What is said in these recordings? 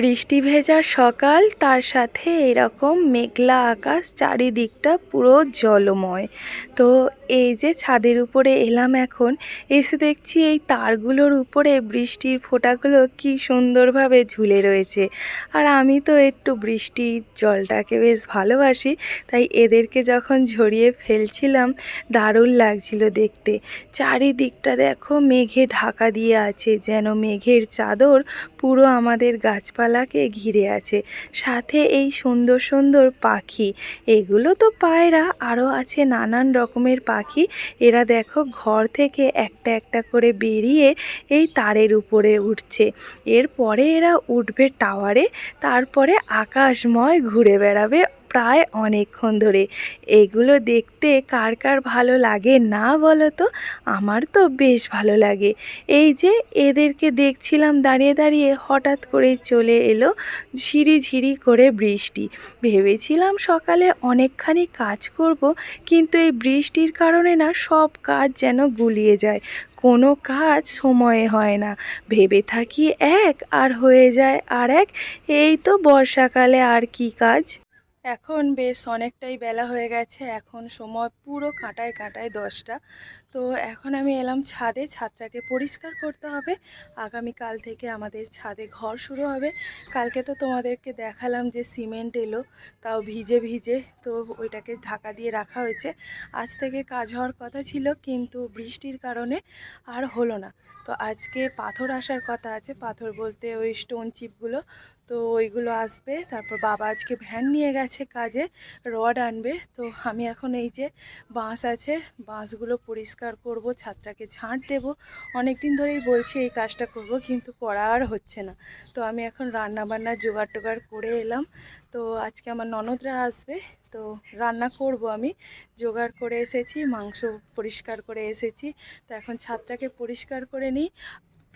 বৃষ্টি ভেজা সকাল, তার সাথে এরকম মেঘলা আকাশ, চারিদিকটা পুরো জলময়। তো এই যে ছাদের উপরে এলাম এখন, এসে দেখছি এই তারগুলোর উপরে বৃষ্টির ফোঁটাগুলো কি সুন্দরভাবে ঝুলে রয়েছে। আর আমি তো একটু বৃষ্টির জলটাকে বেশ ভালোবাসি, তাই এদেরকে যখন ঝরিয়ে ফেলছিলাম, দারুণ লাগছিল দেখতে। চারিদিকটা দেখো মেঘে ঢাকা দিয়ে আছে, যেন মেঘের চাদর পুরো আমাদের গাছপালাকে ঘিরে আছে। সাথে এই সুন্দর সুন্দর পাখি। এগুলো তো পায়রা আরও আছে নানান রকমের পাখি। এরা দেখো ঘর থেকে একটা একটা করে বেরিয়ে এই তারের উপরে উঠছে। এরপরে এরা উঠবে টাওয়ারে তারপরে আকাশময় ঘুরে বেড়াবে। প্রায় অনেকক্ষণ ধরে। এগুলো দেখতে কার কার ভালো লাগে না বলো তো? আমার তো বেশ ভালো লাগে। এই যে এদেরকে দেখছিলাম দাঁড়িয়ে দাঁড়িয়ে হঠাৎ করে চলে এলো ঝিরি ঝিরি করে বৃষ্টি। ভেবেছিলাম সকালে অনেকখানি কাজ করব, কিন্তু এই বৃষ্টির কারণে না সব কাজ যেন গুলিয়ে যায়। কোনো কাজ সময়ে হয় না। ভেবে থাকি এক আর হয়ে যায় আর এক। এই তো বর্ষাকালে আর কি কাজ? এখন বেশ অনেকটাই বেলা হয়ে গেছে, এখন সময় পুরো কাঁটায় কাঁটায় দশটা। তো এখন আমি এলাম ছাদে, ছাদটাকে পরিষ্কার করতে হবে। আগামীকাল থেকে আমাদের ছাদে ঘর শুরু হবে। কালকে তো তোমাদেরকে দেখালাম যে সিমেন্ট এলো, তাও ভিজে ভিজে, তো ওইটাকে ঢাকা দিয়ে রাখা হয়েছে। আজ থেকে কাজ হওয়ার কথা ছিল, কিন্তু বৃষ্টির কারণে আর হলো না। তো আজকে পাথর আসার কথা আছে, পাথর বলতে ওই স্টোন চিপগুলো তো ওইগুলো আসবে। তারপর বাবা আজকে ভ্যান নিয়ে গেছে কাজে, রড আনবে। তো আমি এখন এই যে বাঁশ আছে, বাঁশগুলো পরিষ্কার করব, ছাদটাকে ঝাঁট দেব। অনেক দিন ধরেই বলছি এই কাজটা করব, কিন্তু করা আর হচ্ছে না। তো আমি এখন রান্না বান্নার জোগাড় টোগাড় করে এলাম। তো আজকে আমার ননদরা আসবে, তো রান্না করব আমি। জোগাড় করে এসেছি, মাংস পরিষ্কার করে এসেছি। তো এখন ছাদটাকে পরিষ্কার করে নিই।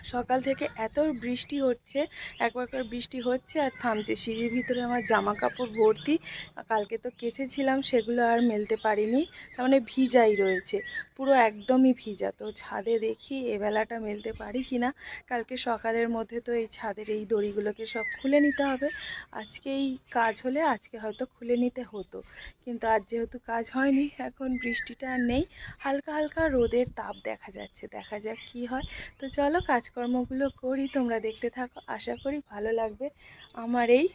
সকাল থেকে এত বৃষ্টি হচ্ছে, একবার বৃষ্টি হচ্ছে আর থামছে। সিঁড়ির ভিতরে আমার জামা কাপড় ভর্তি, কালকে তো কেচেছিলাম, সেগুলো আর মেলতে পারিনি, তার মানে ভিজাই রয়েছে। পুরো একদমই ভিজা। তো ছাদে দেখি এবেলাটা মেলতে পারি কি না কালকে সকালের মধ্যে তো এই ছাদের এই দড়িগুলোকে সব খুলে নিতে হবে। আজকে এই কাজ হলে আজকে হয়তো খুলে নিতে হতো। কিন্তু আজ যেহেতু কাজ হয়নি, এখন বৃষ্টিটা আর নেই। হালকা হালকা রোদের তাপ দেখা যাচ্ছে, দেখা যাক কি হয়। তো চলো কাজকর্মগুলো করি, তোমরা দেখতে থাকো। আশা করি ভালো লাগবে। আমার এই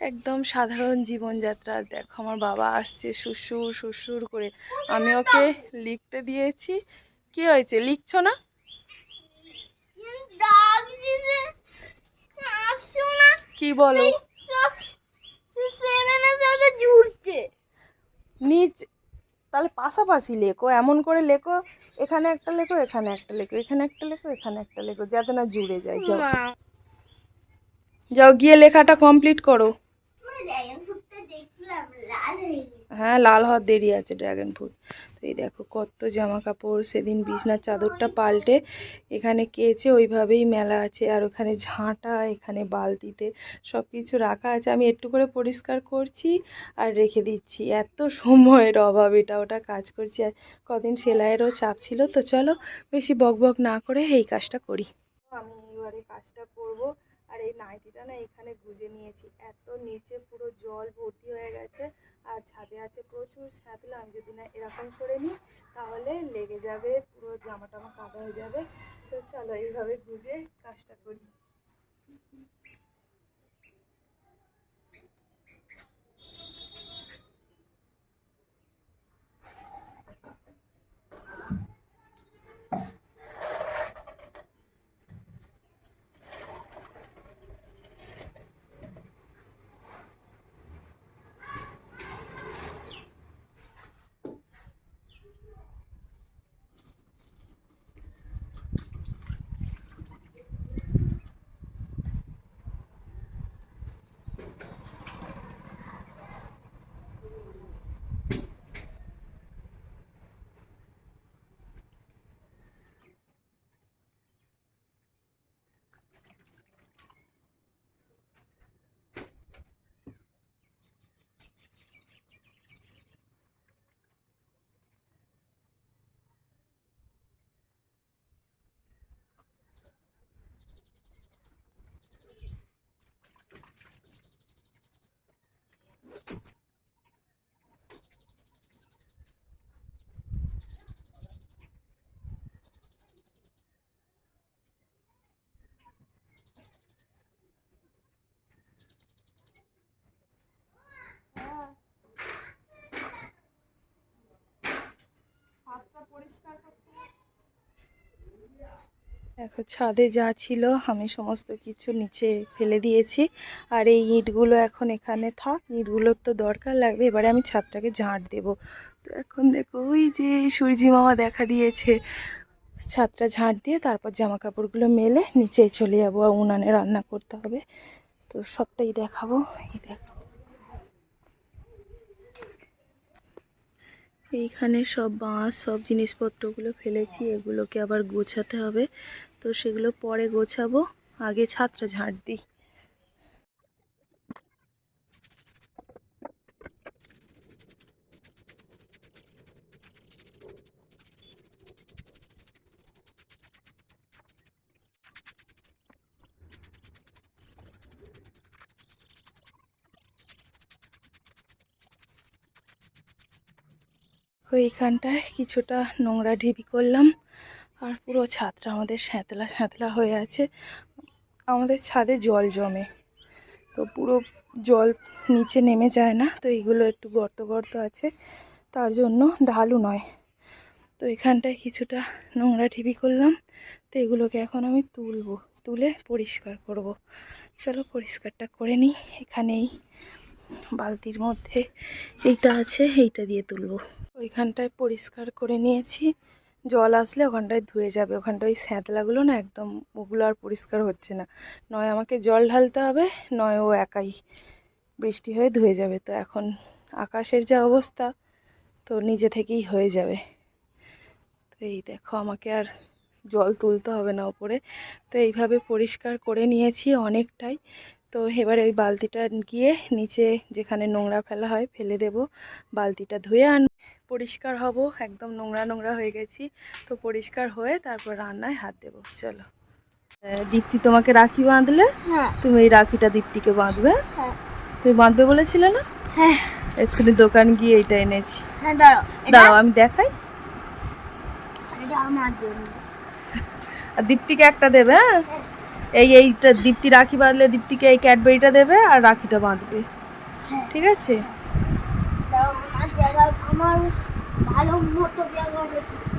একদম সাধারণ জীবনযাত্রা। দেখো আমার বাবা আসছে শ্বশুর শ্বশুর করে। আমি ওকে লিখতে দিয়েছি। কি হয়েছে? লিখছো না? কি বলো? জুড়ছে। নিচ তাহলে পাশাপাশি লেখো। এমন করে লেখো এখানে একটা লেখো এখানে একটা লেখো এখানে একটা লেখো এখানে একটা লেখো যাতে না জুড়ে যায়। যাও। যাও গিয়ে লেখাটা কমপ্লিট করো। হয়ে লাল হওয়ার দেরি আছে ড্রাগন ফ্রুট তো এই দেখো, কত জামা কাপড় সেদিন বিছনার চাদরটা পাল্টে এখানে কেচে ওইভাবেই মেলা আছে। আর ওখানে ঝাঁটা, এখানে বালতিতে সব কিছু রাখা আছে। আমি একটু করে পরিষ্কার করছি আর রেখে দিচ্ছি। এত সময়ের অভাব, এটা ওটা কাজ করছি। আর কদিন সেলাইয়েরও চাপ ছিল, তো চলো বেশি বক বক না করে এই কাজটা করি। আমি এবারে কাজটা করব। আর এই নাইটিটা না এখানে গুজে নিয়েছি। এত নিচে পুরো জল ভর্তি হয়ে গেছে আর ছাদে আছে প্রচুর স্যাঁতলা আমি যদি না এরকম করে নিই, তাহলে লেগে যাবে, পুরো জামা টামা কাদা হয়ে যাবে। তো চলো এইভাবে গুজে কাজটা করি। দেখো, ছাদে যা ছিল, আমি সমস্ত কিছু নিচে ফেলে দিয়েছি। আর এই ইটগুলো এখন এখানে থাক ইটগুলোর তো দরকার লাগবে। এবারে আমি ছাদটাকে ঝাঁট দেব। তো এখন দেখো, ওই যে সূর্যি মামা দেখা দিয়েছে। ছাদটা ঝাঁট দিয়ে তারপর জামা কাপড়গুলো মেলে নিচে চলে যাব, আর উনানে রান্না করতে হবে। তো সবটাই দেখাবো। এই দেখো। এইখানে সব বাঁশ, সব জিনিসপত্রগুলো ফেলেছি, এগুলোকে আবার গোছাতে হবে। তো সেগুলো পরে গোছাবো, আগে ছাত্র ঝাড় দিই। এইখানটায় কিছুটা নোংরা ঢিবি করলাম। আর পুরো ছাদটা আমাদের স্যাঁতলা স্যাঁতলা হয়ে আছে। আমাদের ছাদে জল জমে। তো পুরো জল নিচে নেমে যায় না, তো এইগুলো একটু গর্ত গর্ত আছে। তার জন্য ঢালু নয়। তো এখানটায় কিছুটা নোংরা ঢিবি করলাম। তো এগুলোকে এখন আমি তুলবো, তুলে পরিষ্কার করব। চলো পরিষ্কারটা করে নিই। এখানেই বালতির মধ্যে এইটা আছে, এইটা দিয়ে তুলবো। ওইখানটায় পরিষ্কার করে নিয়েছি। জল আসলে ওখানটায় ধুয়ে যাবে। ওখানটায় ওই স্যাঁতলাগুলো না একদম ওগুলো আর পরিষ্কার হচ্ছে না। নয় আমাকে জল ঢালতে হবে, নয় ও একাই বৃষ্টি হয়ে ধুয়ে যাবে। তো এখন আকাশের যা অবস্থা, তো নিজে থেকেই হয়ে যাবে। তো এই দেখো, আমাকে আর জল তুলতে হবে না ওপরে। তো এইভাবে পরিষ্কার করে নিয়েছি অনেকটাই। তো এবারে ওই বালতিটা গিয়ে নিচে যেখানে নোংরা ফেলা হয় ফেলে দেব। বালতিটা ধুয়ে আন পরিষ্কার হব একদম নোংরা নোংরা হয়ে গেছি। তো পরিষ্কার হয়ে তারপর রান্নায় হাত দেবো চলো। দীপ্তি তোমাকে রাখি বাঁধলে? হ্যাঁ। তুমি এই রাখিটা দীপ্তিকে বাঁধবে? হ্যাঁ। তুমি বাঁধবে বলেছিলে না? হ্যাঁ। এক্ষুনি দোকান গিয়ে এটা এনেছি। হ্যাঁ দাঁড়াও। আমি দেখাই। আর দীপ্তিকে একটা দেবে হ্যাঁ। এই এইটা দীপ্তি রাখি বাঁধলে দীপ্তিকে এই ক্যাডবেরিটা দেবে আর রাখিটা বাঁধবে। হ্যাঁ। ঠিক আছে?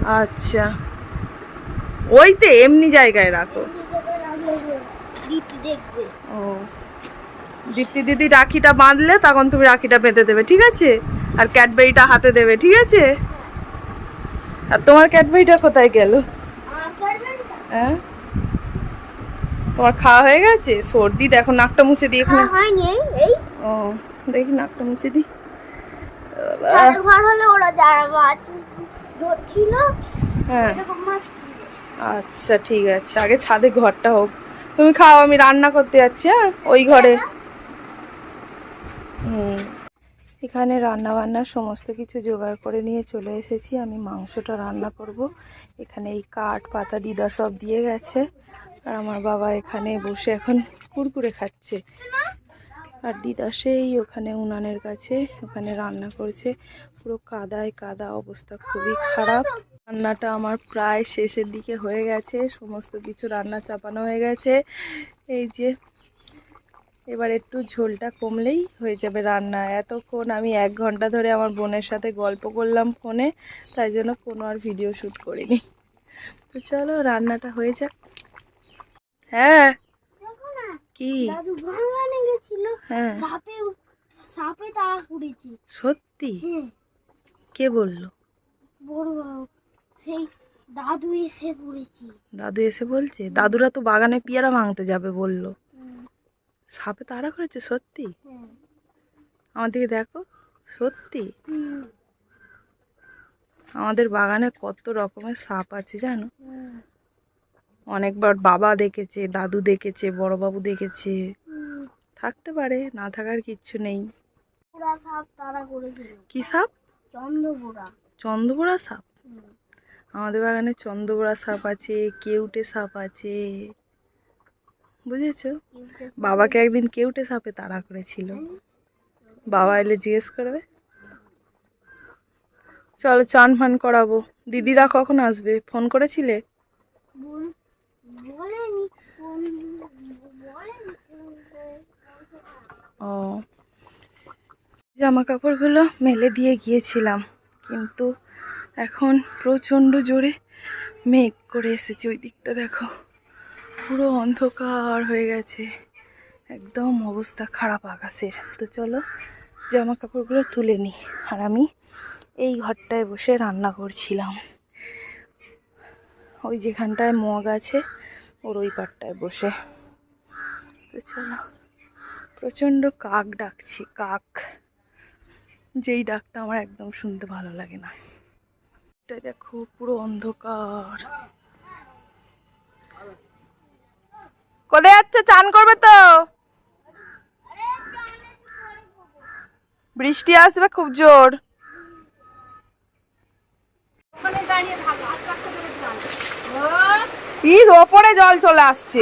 আচ্ছা। ওইতে এমনি জায়গায় রাখো। ও। দীপ্তি দিদি রাখিটা বাঁধলে তখন তুমি রাখিটা বেঁধে দেবে ঠিক আছে? আর ক্যাডবেরিটা হাতে দেবে ঠিক আছে? আর তোমার ক্যাডবেরিটা কোথায় গেল? হ্যাঁ? তোমার খাওয়া হয়ে গেছে? সর্দি দেখো নাকটা মুছে দিয়ে এখানে। হ্যাঁ ও দেখি নাকটা মুছে দিই। ঘর হলে ওরা যারা মাছ ধরছিল হ্যাঁ। আচ্ছা ঠিক আছে। আগে ছাদে ঘরটা হোক। তুমি খাও আমি রান্না করতে যাচ্ছি হ্যাঁ? ওই ঘরে। হুম। এখানে রান্না বান্নার সমস্ত কিছু জোগাড় করে নিয়ে চলে এসেছি। আমি মাংসটা রান্না করব। এখানে এই কাঠ পাতা দিদা সব দিয়ে গেছে। আর আমার বাবা এখানে বসে এখন কুরকুরে খাচ্ছে। আর দিদা সেই ওখানে উনানের কাছে ওখানে রান্না করছে। পুরো কাদায় কাদা অবস্থা খুবই খারাপ। রান্নাটা আমার প্রায় শেষের দিকে হয়ে গেছে। সমস্ত কিছু রান্না চাপানো হয়ে গেছে। এই যে, এবার একটু ঝোলটা কমলেই হয়ে যাবে রান্না। এতক্ষণ আমি এক ঘণ্টা ধরে আমার বোনের সাথে গল্প করলাম ফোনে, তাই জন্য কোনো আর ভিডিও শ্যুট করিনি। তো চলো, রান্নাটা হয়ে যাক। হ্যাঁ। কি? হ্যাঁ। সাপে সাপে তাড়া করেছি। সত্যি? হ্যাঁ। কে বলল? বড় সেই দাদু এসে পড়েছি। দাদু এসে বলছে দাদুরা তো বাগানে পেয়ারা ভাঙতে যাবে বলল। সাপে তাড়া করেছে সত্যি? হ্যাঁ। আমার দিকে দেখো সত্যি? আমাদের বাগানে কত রকমের সাপ আছে জানো? অনেকবার বাবা দেখেছে দাদু দেখেছে বড়বাবু দেখেছে। থাকতে পারে না থাকার কিচ্ছু নেই। কি সাপ? চন্দ্রপুরা চন্দ্রবোড়া সাপ? আমাদের বাগানে চন্দ্রবোড়া সাপ আছে কেউটে সাপ আছে। বুঝেছ? বাবাকে একদিন কেউটে সাপে তাড়া করেছিল। বাবা এলে জিজ্ঞেস করবে? চলো চান ফান করাবো। দিদিরা কখন আসবে? ফোন করেছিলে? ও। জামা কাপড়গুলো মেলে দিয়ে গিয়েছিলাম, কিন্তু এখন প্রচণ্ড জোরে মেঘ করে এসেছে ওই দিকটা দেখো। পুরো অন্ধকার হয়ে গেছে, একদম অবস্থা খারাপ আকাশের। তো চলো জামা কাপড়গুলো তুলে নিই আর আমি এই ঘরটায় বসে রান্না করছিলাম। ওই যেখানটায় মগ আছে ওর ওই পারটায় বসে। চলো, প্রচণ্ড কাক ডাকছি, কাক। যেই ডাকটা আমার একদম শুনতে ভালো লাগে না। এটা দেখো, পুরো অন্ধকার। কোথায় যাচ্ছ? চান করবে তো? বৃষ্টি আসবে খুব জোর। ইস ওপরে জল চলে আসছে।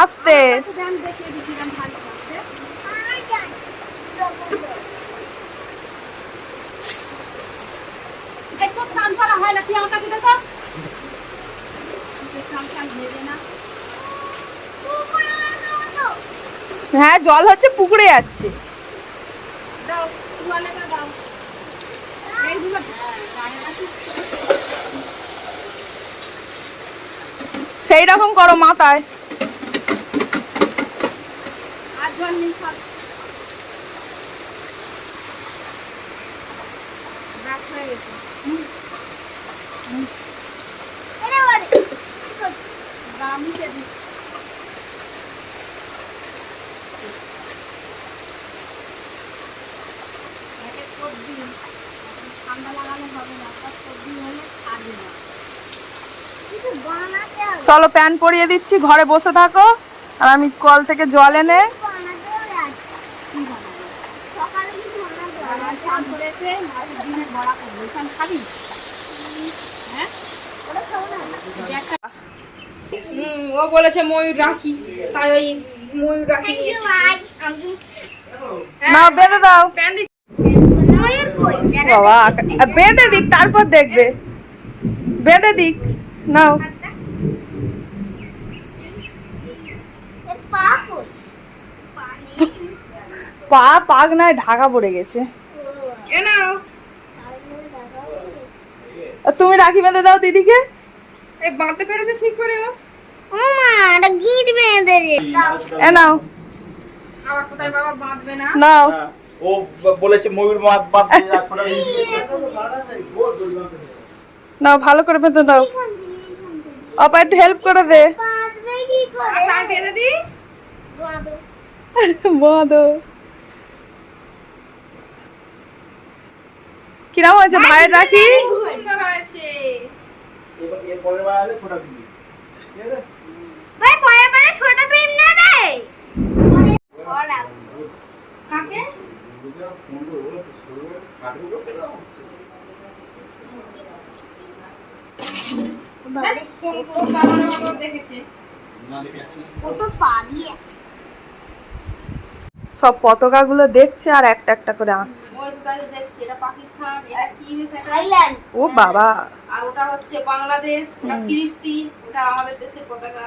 আসতে। হয় না তুই আমার কাছে দেখো। চান চান ভেবে না। হ্যাঁ জল হচ্ছে পুকুরে যাচ্ছে। দাও দাও। সেই রকম করো মাথায়। আর জল নেই সব ব্যাস হয়ে গেছে দামিতে দিই একে সর্দি ঠান্ডা লাগালে হবে না তার সর্দি হলে থাকবে না চলো প্যান পরিয়ে দিচ্ছি ঘরে বসে থাকো। আর আমি কল থেকে জল এনে হ্যাঁ ও বলেছে ময়ূর রাখি তাই ওই ময়ূর রাখি নিয়ে না বেঁধে দাও। প্যান। বাবা বেঁধে দিক তারপর দেখবে। বেঁধে দিক নাও। পা পাক নয় ঢাকা পড়ে গেছে। এ নাও। তুমি রাখি বেঁধে দাও দিদিকে। বাঁধতে পেরেছে ঠিক করে ও। এ নাও। আবার কোথায় বাবা বাঁধবে না। নাও। হ্যাঁ, ও বলেছে ময়ূর মাছ বাদ দিয়ে নাও ভালো করে বেঁধে দাও অপা একটু হেল্প করে দে। আচ্ছা বেঁধে। কিরম হয়েছে ভাইয়ের রাখি? আসলে ছোটা আছে? কাকে? সব পতাকাগুলো দেখছে আর একটা একটা করে আঁকছে। ও বাবা। আর ওটা হচ্ছে বাংলাদেশ ফিলিস্তিন, ওটা আমাদের দেশের পতাকা।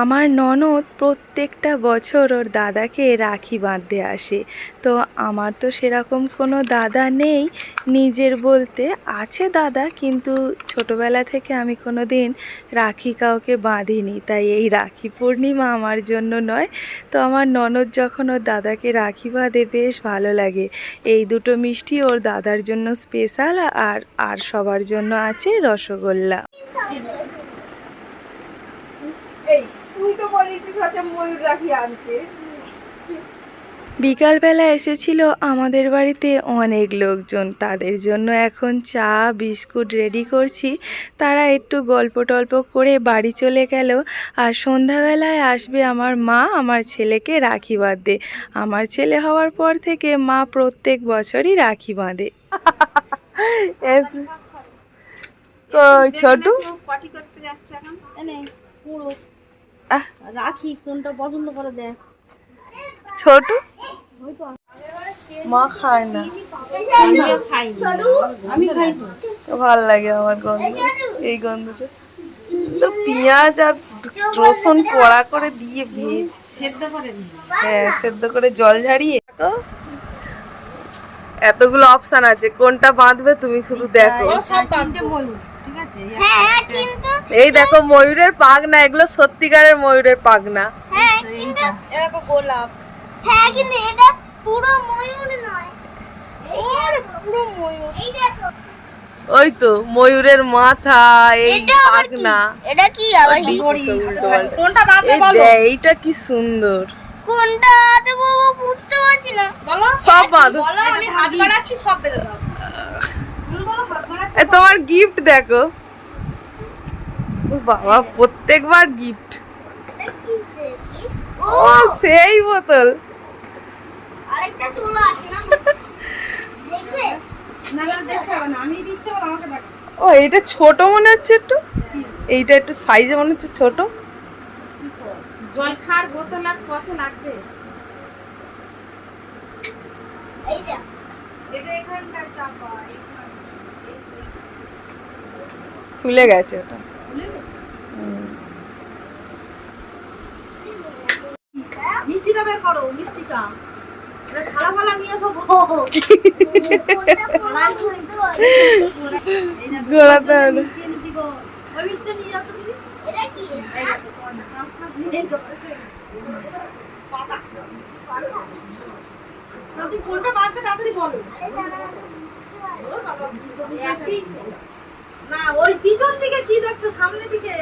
আমার ননদ প্রত্যেকটা বছর ওর দাদাকে রাখি বাঁধতে আসে। তো আমার তো সেরকম কোনো দাদা নেই। নিজের বলতে আছে দাদা, কিন্তু ছোটবেলা থেকে আমি কোনো দিন রাখি কাউকে বাঁধিনি। তাই এই রাখি পূর্ণিমা আমার জন্য নয়। তো আমার ননদ যখন ওর দাদাকে রাখি বাঁধে, বেশ ভালো লাগে। এই দুটো মিষ্টি ওর দাদার জন্য স্পেশাল আর আর সবার জন্য আছে রসগোল্লা। এই। তুই তো বলেছিস হচ্ছে ময়ূর রাখি আনতে। বিকালবেলা এসেছিল আমাদের বাড়িতে অনেক লোকজন। তাদের জন্য এখন চা বিস্কুট রেডি করছি। তারা একটু গল্প টল্প করে বাড়ি চলে গেল। আর সন্ধ্যাবেলায় আসবে আমার মা আমার ছেলেকে রাখি বাঁধতে। আমার ছেলে হওয়ার পর থেকে মা প্রত্যেক বছরই রাখি বাঁধে। ছোট? করতে যাচ্ছে এখন? পুরো। আহ। রাখি কোনটা পছন্দ করে দেখ ছোট? মা খায় না। আমি খাই তো। ভালো লাগে আমার গন্ধ এই গন্ধটা তো পেঁয়াজ আর রসুন কড়া করে দিয়ে ভেজ। সেদ্ধ করে হ্যাঁ সেদ্ধ করে জল ঝাড়িয়ে। দেখো। এতগুলো অপশন আছে কোনটা বাঁধবে তুমি শুধু দেখো। সব এই হ্যাঁ কিন্তু এই দেখো ময়ূরের পাগনা এগুলো সত্যিকারের ময়ূরের পাগনা। হ্যাঁ গোলাপ। হ্যাঁ কিন্তু এটা পুরো ময়ূর নয়। পুরো ময়ূর। এই দেখো। ওই তো ময়ূরের মাথা এই এটা পাগনা। এটা কি আবার কোনটা বাদ এই এইটা কি সুন্দর। কোনটা দেবো বুঝতে পারছি না। বলো। সব বাঁধো। বলো আমি হাত বাড়াচ্ছি সব বেঁধে দাও। তোমার গিফট দেখো। ও বাবা প্রত্যেকবার গিফট ও সেই বোতল। আরেকটা তুলো আছে না? দেখবে? না না দেখতে হবে না আমি দিচ্ছি বল আমাকে দেখ। ও এইটা ছোট মনে হচ্ছে একটু? এইটা একটু সাইজে মনে হচ্ছে ছোট? জল খাওয়ার বোতল আর কত লাগবে? এটা এখানকার চাপা খুলে গেছে ওটা। মিষ্টিটা বের করো মিষ্টিটা। এটা ফালা নিয়ে এসো কোনটা ঘোরাতে হবে। ওই মিষ্টিটা নিয়ে যাও তো দিদি এটা কি পাতা। তুই তাড়াতাড়ি বলো। বাবা। না ওই পিছন দিকে কি দেখছ? সামনে দিকে?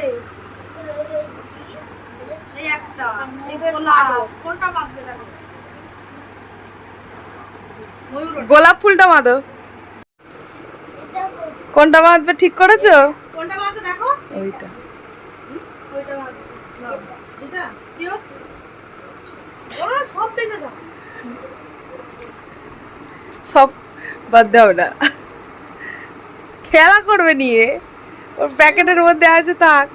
এই একটা গোলাপ কোনটা বাঁধবে দেখো? গোলাপ ফুলটা বাঁধো। কোনটা বাঁধবে ঠিক করেছ? কোনটা বাঁধবে দেখো? ওইটা। ওইটা বাঁধবে। এটা? সিও ওরা সব পেতে দাও। সব বাঁধতে হবে না। খেলা করবে নিয়ে। ওর প্যাকেটের মধ্যে আছে নেয়?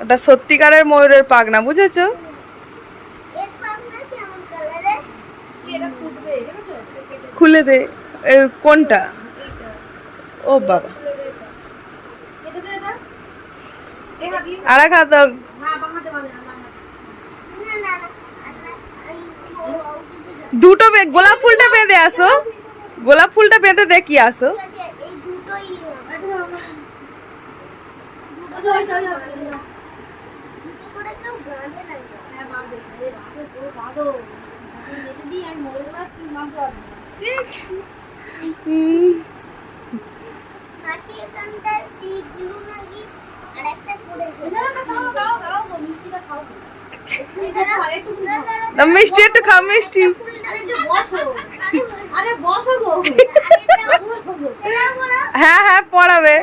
ওটা সত্যিকারের ময়ূরের পাগনা বুঝেছ এর পাবনা কেমন কালারের কি এটা ফুটবে দেখেছ খুলে কোনটা ও বাবা আর এক হাত আচ্ছা। দুটো গোলাপ ফুলটা বেঁধে আসো গোলাপ ফুলটা বেঁধে দেখি আসো আচ্ছা, বাঁধে হ্যাঁ, মিষ্টি একটু খাও মিষ্টি। হ্যাঁ হ্যাঁ পড়াবে।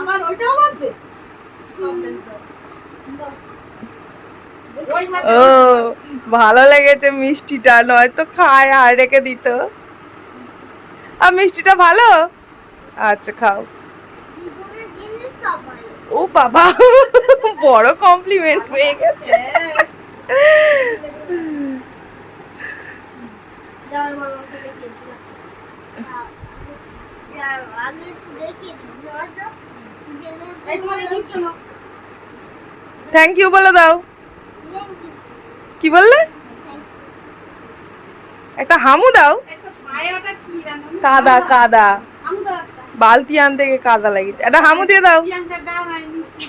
আবার ওইটাও বাঁধবে ও, ভালো লেগেছে মিষ্টিটা, নয়তো খায় আর রেখে দিত। আর মিষ্টিটা ভালো? আচ্ছা খাও। ও বাবা, বড় কমপ্লিমেন্ট হয়ে গেছে। আগে দেখি নয়তো এই তোমার এই gift টা নাও। থ্যাংক ইউ বলে দাও কি বললে একটা হামু দাও? কাদা কাদা। বালতি আনতে গিয়ে কাদা লাগিয়েছে একটা হামু দিয়ে দাও প্রিয়াঙ্কার দাও না, এই মিষ্টি।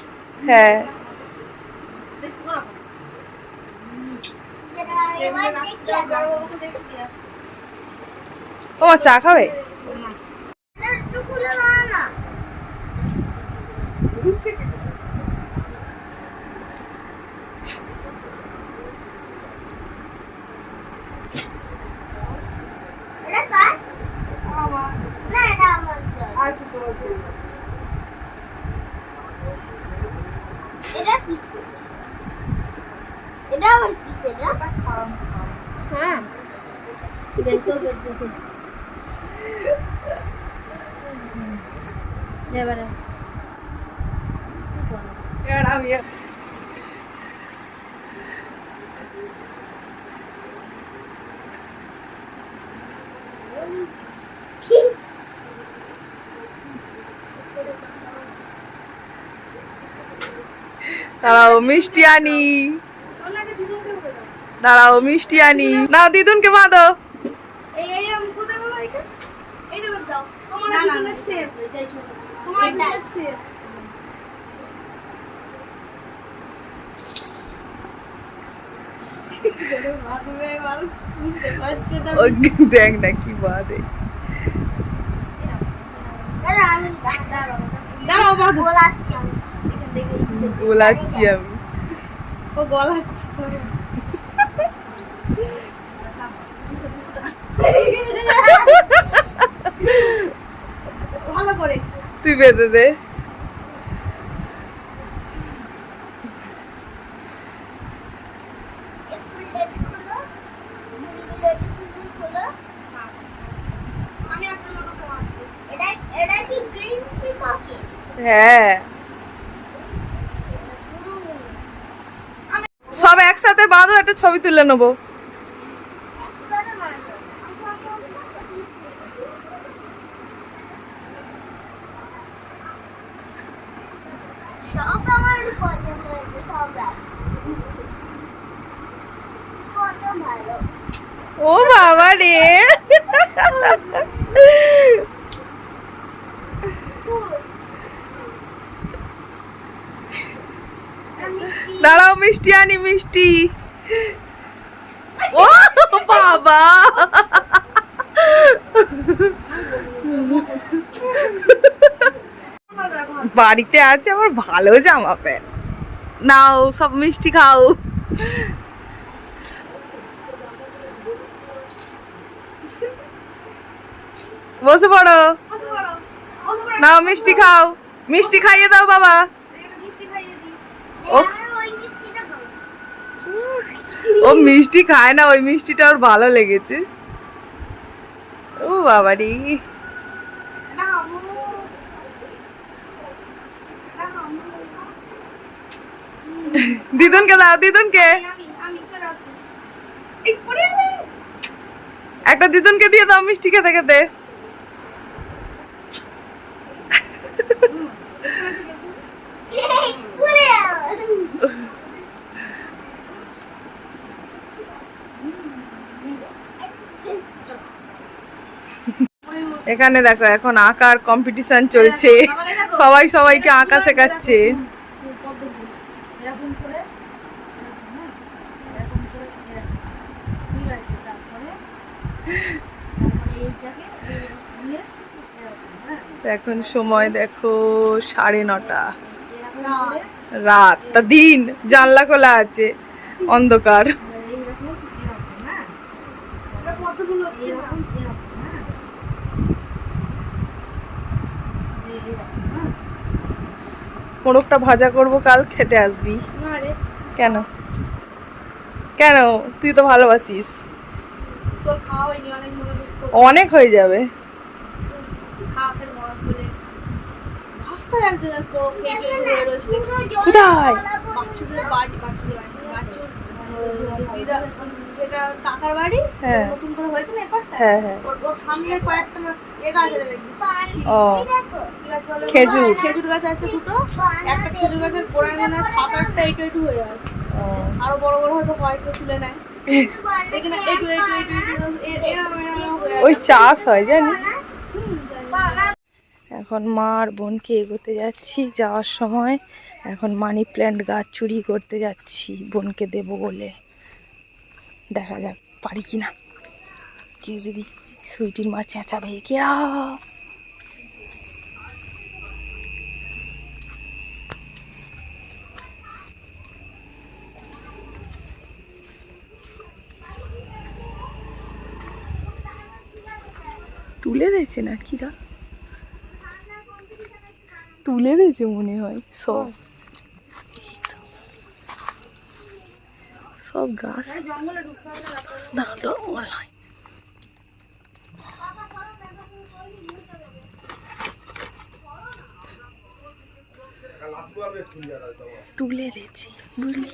এটা কি এটা আবার কিসে না খাম খাম। দেখো এবারে। এবার আমি দাঁড়াও মিষ্টি আনি। দাঁড়াও মিষ্টি আনি। না দিদুনকে বাঁধো। দেখ না কি বাঁধে। দাঁড়াও বাঁধো। গোলাচ্ছি আমি। ও গলাচ্ছি ভালো করে। তুই বেঁধে দে আমি আপনার মতো তোমার এটা এটা কি গ্রিন পিককে হ্যাঁ সব একসাথে বাঁধো একটা ছবি তুলে নেব। ও বাবা রে। দাঁড়াও মিষ্টি আনি মিষ্টি। ও বাবা বাড়িতে আছে আমার ভালো জামা প্যান্ট। নাও সব মিষ্টি খাও। বসে পড়ো। নাও মিষ্টি খাও। মিষ্টি খাইয়ে দাও বাবা। ও ও মিষ্টি খায় না, ওই মিষ্টিটা ওর ভালো লেগেছে। ও বাবা রে এটা হামু এটা দাও, দিদুনকে। একটা দিদুনকে দিয়ে দাও, মিষ্টি খেতে খেতে পড়ে এখানে দেখো, এখন আঁকার কম্পিটিশন চলছে। সবাই সবাইকে আঁকা শেখাচ্ছে। এখন সময় দেখো, সাড়ে নটা। রাত, তা দিন, জানলা খোলা আছে, অন্ধকার এইরকম এরকম হ্যাঁ এটা কতগুলো হচ্ছে না এরকম এরকম হ্যাঁ এই- এরকম হ্যাঁ মোরগটা ভাজা করব কাল খেতে আসবি। কেন? কেন? তুই তো ভালোবাসিস। তোর অনেক মনোযোগ করে অনেক হয়ে যাবে। কোথায়? কাকার বাড়ি হ্যাঁ। নতুন করে হয়েছে না এপারটা হ্যাঁ হ্যাঁ ওর ওর সামনে কয়েকটা এ গাছ আছে দেখবি ও কি গাছ বলে ওগুলো? খেজুর। খেজুর গাছ আছে দুটো একটা খেজুর গাছের গোড়ায় মানে সাত আটটা এইটু এইটু হয়ে আছে ও। আরও বড় বড় হয়তো হয় কেউ তুলে নেয় হয়ে ওই চাষ হয় জানি। এখন মা আর বোনকে এগোতে যাচ্ছি যাওয়ার সময় এখন মানি প্ল্যান্ট গাছ চুরি করতে যাচ্ছি বোনকে দেবো বলে দেখা যাক, পারি কি না। কেউ যদি সুইটির মা চেঁচাবে কেরা তুলে দিয়েছে না কিরা তুলে দিয়েছে মনে হয়, সব। সব গাছ। তুলে এনেছি বুঝলি?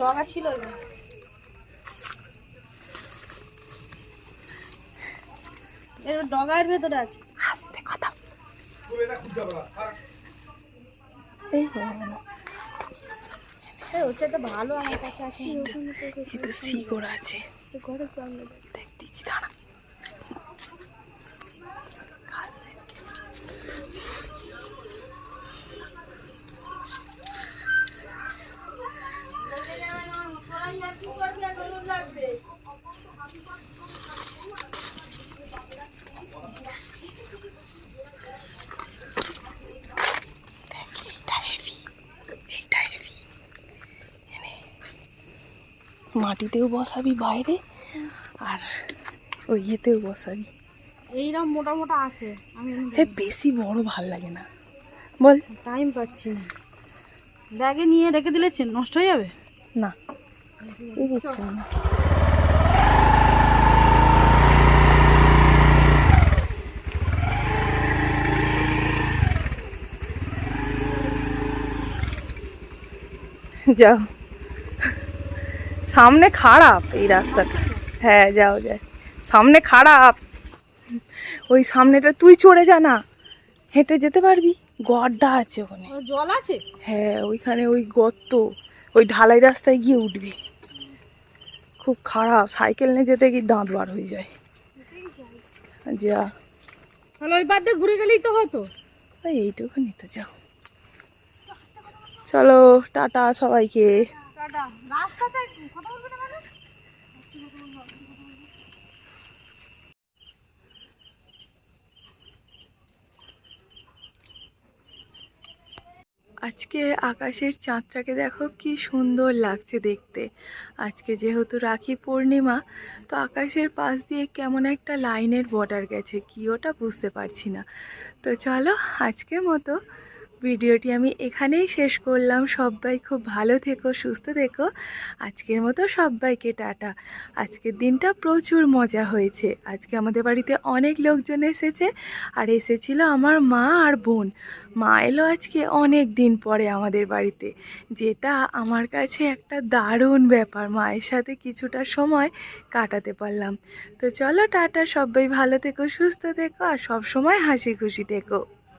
ডগা ছিল এর ডগার ভেতরে আছে। না। তো ভালো আমার কাছে আছে। আছে। মাটিতেও বসাবি বাইরে আর ওই ইয়েতেও বসাবি। এইরকম মোটা মোটা আছে। হে বেশি বড় ভালো লাগে না। বল। টাইম পাচ্ছি না। ব্যাগে নিয়ে রেখে দিলে নষ্ট হয়ে যাবে? না। এই না যাও। সামনে খারাপ এই রাস্তাটা। হ্যাঁ যাও যায় সামনে খারাপ। ওই সামনেটা তুই চড়ে যা না হেঁটে যেতে পারবি। গড্ডা আছে ওখানে। জল আছে? হ্যাঁ ওইখানে ওই গর্ত ওই ঢালাই রাস্তায় গিয়ে উঠবি। খুব খারাপ। সাইকেল নিয়ে যেতে গিয়ে দাঁত বার হয়ে যায়। যা। তাহলে ওই বাদ ঘুরে গেলেই তো হতো। ওই এইটুকুনি তো যাও। চলো টাটা সবাইকে। আজকে আকাশের চাঁদটাকে দেখো কি সুন্দর লাগছে দেখতে। আজকে যেহেতু রাখি পূর্ণিমা, তো আকাশের পাশ দিয়ে কেমন একটা লাইনের বর্ডার গেছে, কি ওটা বুঝতে পারছি না। তো চলো আজকের মতো ভিডিওটি আমি এখানেই শেষ করলাম। সবাই খুব ভালো থেকো, সুস্থ থেকো। আজকের মতো সবাইকে টাটা। আজকের দিনটা প্রচুর মজা হয়েছে। আজকে আমাদের বাড়িতে অনেক লোকজন এসেছে আর এসেছিল আমার মা আর বোন। মা এলো আজকে অনেক দিন পরে আমাদের বাড়িতে। যেটা আমার কাছে একটা দারুণ ব্যাপার। মায়ের সাথে কিছুটা সময় কাটাতে পারলাম। তো চলো টাটা, সবাই ভালো থেকো, সুস্থ থেকো আর সব সময় হাসি খুশি থেকো।